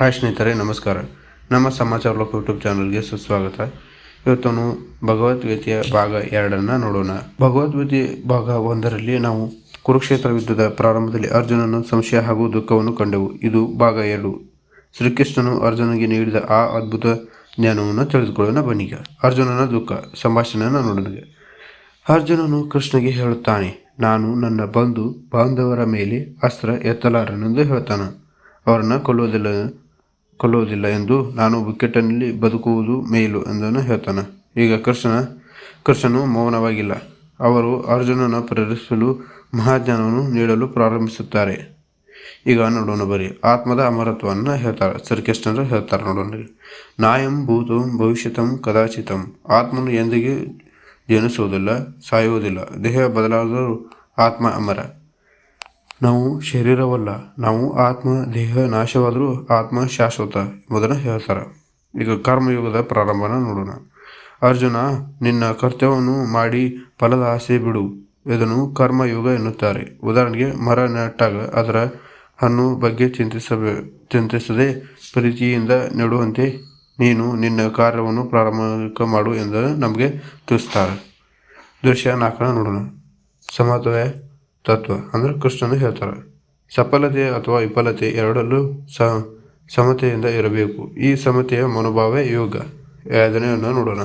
Hi ಸ್ನೇಹಿತರೆ, ನಮಸ್ಕಾರ. ನಮ್ಮ ಸಮಾಚಾರ ಲೋಕ ಯೂಟ್ಯೂಬ್ ಚಾನಲ್ಗೆ ಸುಸ್ವಾಗತ. ಇವತ್ತು ನಾವು ಭಗವದ್ಗೀತೆಯ ಭಾಗ ಎರಡನ್ನು ನೋಡೋಣ. ಭಗವದ್ಗೀತೆ ಭಾಗ ಒಂದರಲ್ಲಿ ನಾವು ಕುರುಕ್ಷೇತ್ರ ಯುದ್ಧದ ಪ್ರಾರಂಭದಲ್ಲಿ ಅರ್ಜುನನು ಸಂಶಯ ಹಾಗೂ ದುಃಖವನ್ನು ಕಂಡೆವು. ಇದು ಭಾಗ ಎರಡು. ಶ್ರೀಕೃಷ್ಣನು ಅರ್ಜುನನಿಗೆ ನೀಡಿದ ಆ ಅದ್ಭುತ ಜ್ಞಾನವನ್ನು ತಿಳಿದುಕೊಳ್ಳೋಣ. ಬನ್ನಿಗ ಅರ್ಜುನನ ದುಃಖ, ಸಂಭಾಷಣೆಯನ್ನು ನೋಡೋಣ ಅರ್ಜುನನು ಕೃಷ್ಣಗೆ ಹೇಳುತ್ತಾನೆ, ನಾನು ನನ್ನ ಬಂಧು, ಬಾಂಧವರ ಮೇಲೆ ಅಸ್ತ್ರ ಎತ್ತಲಾರನೆಂದು ಹೇಳ್ತಾನೆ. ಅವರನ್ನು ಕೊಲ್ಲುವುದಿಲ್ಲ. ಕೊಲ್ಲುವುದಿಲ್ಲ ಎಂದು ನಾನು ಬಿಕ್ಕಟ್ಟಿನಲ್ಲಿ ಬದುಕುವುದು ಮೇಲು ಎಂದನು ಹೇಳ್ತಾನೆ ಈಗ ಕೃಷ್ಣ ಕೃಷ್ಣನು ಮೌನವಾಗಿಲ್ಲ. ಅವರು ಅರ್ಜುನನ ಪ್ರೇರಿಸಲು ಮಹಾಜ್ಞಾನವನ್ನು ನೀಡಲು ಪ್ರಾರಂಭಿಸುತ್ತಾರೆ. ಈಗ ನೋಡೋಣ ಬರೀ ಆತ್ಮದ ಅಮರತ್ವವನ್ನು ಹೇಳ್ತಾರೆ. ಶ್ರೀಕೃಷ್ಣರು ಹೇಳ್ತಾರೆ ನೋಡೋಣ. ನಾಯಂ ಭೂತಂ ಭವಿಷ್ಯತಂ ಕದಾಚಿತಂ. ಆತ್ಮನು ಎಂದಿಗೂ ಜನಿಸುವುದಿಲ್ಲ, ಸಾಯುವುದಿಲ್ಲ. ದೇಹ ಬದಲಾದರೂ ಆತ್ಮ ಅಮರ. ನಾವು ಶರೀರವಲ್ಲ, ನಾವು ಆತ್ಮ, ದೇಹ ನಾಶವಾದರೂ ಆತ್ಮ ಶಾಶ್ವತ ಎಂಬುದನ್ನು ಹೇಳ್ತಾರೆ. ಈಗ ಕರ್ಮಯುಗದ ಪ್ರಾರಂಭನ ನೋಡೋಣ. ಅರ್ಜುನ, ನಿನ್ನ ಕರ್ತವ್ಯವನ್ನು ಮಾಡಿ ಫಲದ ಆಸೆ ಬಿಡು, ಇದನ್ನು ಕರ್ಮಯುಗ ಎನ್ನುತ್ತಾರೆ. ಉದಾಹರಣೆಗೆ, ಮರ ನೆಟ್ಟಾಗ, ಅದರ ಹಣ್ಣು ಬಗ್ಗೆ ಚಿಂತಿಸಬೇ, ಚಿಂತಿಸದೆ ಪ್ರೀತಿಯಿಂದ ನೆಡುವಂತೆ ನೀನು ನಿನ್ನ ಕಾರ್ಯವನ್ನು ಪ್ರಾರಂಭ ಮಾಡು ಎಂದು ನಮಗೆ ತಿಳಿಸ್ತಾರೆ. ದೃಶ್ಯ ನಾಲ್ಕನ ನೋಡೋಣ. ಸಮತ್ವಯ ತತ್ವ, ಅಂದರೆ ಕೃಷ್ಣನು ಹೇಳ್ತಾರೆ ಸಫಲತೆ ಅಥವಾ ವಿಫಲತೆ ಎರಡಲ್ಲೂ ಸ, ಸಮತೆಯಿಂದ ಇರಬೇಕು. ಈ ಸಮತೆಯ ಮನೋಭಾವೇ ಯೋಗ. ಅದನ್ನೇ ನೋಡೋಣ.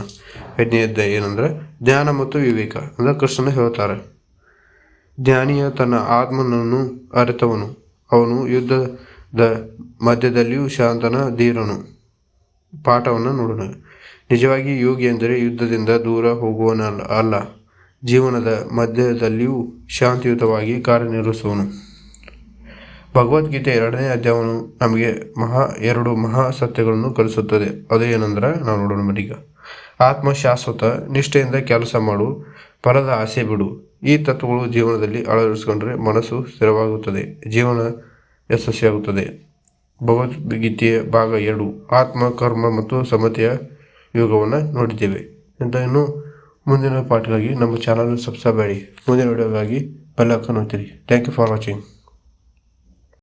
ಏನಂದರೆ ಏನಂದ್ರೆ, ಜ್ಞಾನ ಮತ್ತು ವಿವೇಕ, ಅಂದ್ರೆ ಕೃಷ್ಣನು ಹೇಳ್ತಾರೆ. ಜ್ಞಾನಿಯ ತನ್ನ ಆತ್ಮನನ್ನು ಅರಿತವನು. ಅವನು ಯುದ್ಧದ ಮಧ್ಯದಲ್ಲಿಯೂ ಶಾಂತನ ಧೀರನು. ಪಾಠವನ್ನು ನೋಡೋಣ. ನಿಜವಾಗಿ ಯೋಗಿ ಎಂದರೆ ಯುದ್ಧದಿಂದ ದೂರ ಹೋಗುವನಲ್ಲ. ಅಲ್ಲ ಜೀವನದ ಮಧ್ಯದಲ್ಲಿಯೂ ಶಾಂತಿಯುತವಾಗಿ ಕಾರ್ಯನಿರ್ವಹಿಸುವನು. ಭಗವದ್ಗೀತೆ ಎರಡನೇ ಅಧ್ಯಾಯವನ್ನು ನಮಗೆ ಮಹಾ ಎರಡು ಮಹಾ ಸತ್ಯಗಳನ್ನು ಕಲಿಸುತ್ತದೆ. ಅದು ಏನಂದ್ರೆ, ನಾವು ನೋಡೋಣ ಮರೀಗ. ಆತ್ಮ ಶಾಶ್ವತ ನಿಷ್ಠೆಯಿಂದ ಕೆಲಸ ಮಾಡು ಪರದ ಆಸೆ ಬಿಡು. ಈ ತತ್ವಗಳು ಜೀವನದಲ್ಲಿ ಅಳವಡಿಸಿಕೊಂಡ್ರೆ ಮನಸ್ಸು ಸ್ಥಿರವಾಗುತ್ತದೆ, ಜೀವನ ಯಶಸ್ವಿಯಾಗುತ್ತದೆ. ಭಗವದ್ಗೀತೆಯ ಭಾಗ ಎರಡು, ಆತ್ಮ, ಕರ್ಮ ಮತ್ತು ಸಮತೆಯ ಯೋಗವನ್ನು ನೋಡಿದ್ದೇವೆ. ಅಂತ ಇನ್ನು? ಮುಂದಿನ ಪಾಠಗಾಗಿ ನಮ್ಮ ಚಾನಲ್ ಸಬ್ಸ್ಕ್ರೈಬ್ ಮಾಡಿ. ಮುಂದಿನ ವಿಡಿಯೋಗಾಗಿ ಬೆಲ್ ಹಾಕೊಂಡು ಥ್ಯಾಂಕ್ ಯು ಫಾರ್ ವಾಚಿಂಗ್